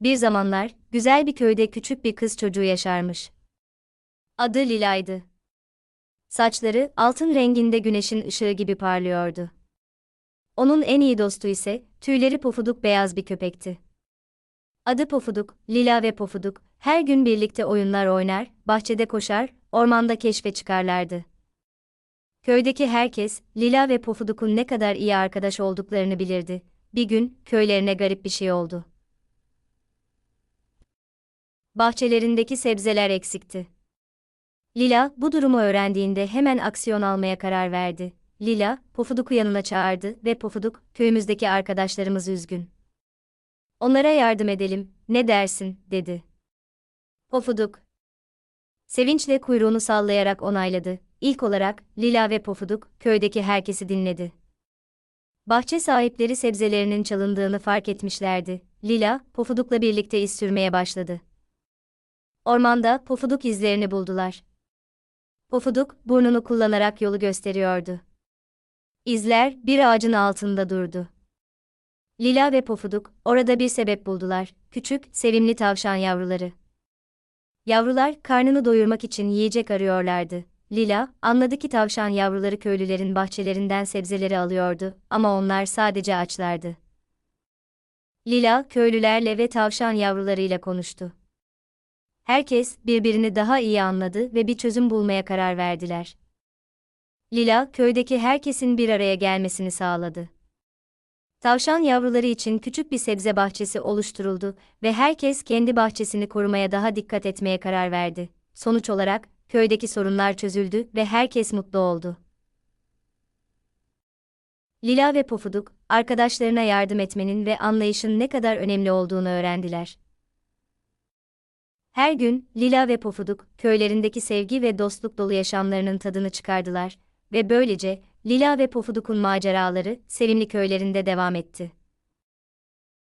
Bir zamanlar, güzel bir köyde küçük bir kız çocuğu yaşarmış. Adı Lila'ydı. Saçları, altın renginde güneşin ışığı gibi parlıyordu. Onun en iyi dostu ise, tüyleri pofuduk beyaz bir köpekti. Adı Pofuduk, Lila ve Pofuduk, her gün birlikte oyunlar oynar, bahçede koşar, ormanda keşfe çıkarlardı. Köydeki herkes, Lila ve Pofuduk'un ne kadar iyi arkadaş olduklarını bilirdi. Bir gün, köylerine garip bir şey oldu. Bahçelerindeki sebzeler eksikti. Lila, bu durumu öğrendiğinde hemen aksiyon almaya karar verdi. Lila, Pofuduk'u yanına çağırdı ve Pofuduk, köyümüzdeki arkadaşlarımız üzgün. Onlara yardım edelim, ne dersin, dedi. Pofuduk. Sevinçle kuyruğunu sallayarak onayladı. İlk olarak, Lila ve Pofuduk, köydeki herkesi dinledi. Bahçe sahipleri sebzelerinin çalındığını fark etmişlerdi. Lila, Pofuduk'la birlikte iz sürmeye başladı. Ormanda Pofuduk izlerini buldular. Pofuduk, burnunu kullanarak yolu gösteriyordu. İzler, bir ağacın altında durdu. Lila ve Pofuduk, orada bir sebep buldular, küçük, sevimli tavşan yavruları. Yavrular, karnını doyurmak için yiyecek arıyorlardı. Lila, anladı ki tavşan yavruları köylülerin bahçelerinden sebzeleri alıyordu, ama onlar sadece açlardı. Lila, köylülerle ve tavşan yavrularıyla konuştu. Herkes, birbirini daha iyi anladı ve bir çözüm bulmaya karar verdiler. Lila, köydeki herkesin bir araya gelmesini sağladı. Tavşan yavruları için küçük bir sebze bahçesi oluşturuldu ve herkes kendi bahçesini korumaya daha dikkat etmeye karar verdi. Sonuç olarak, köydeki sorunlar çözüldü ve herkes mutlu oldu. Lila ve Pofuduk, arkadaşlarına yardım etmenin ve anlayışın ne kadar önemli olduğunu öğrendiler. Her gün, Lila ve Pofuduk, köylerindeki sevgi ve dostluk dolu yaşamlarının tadını çıkardılar ve böylece, Lila ve Pofuduk'un maceraları, sevimli köylerinde devam etti.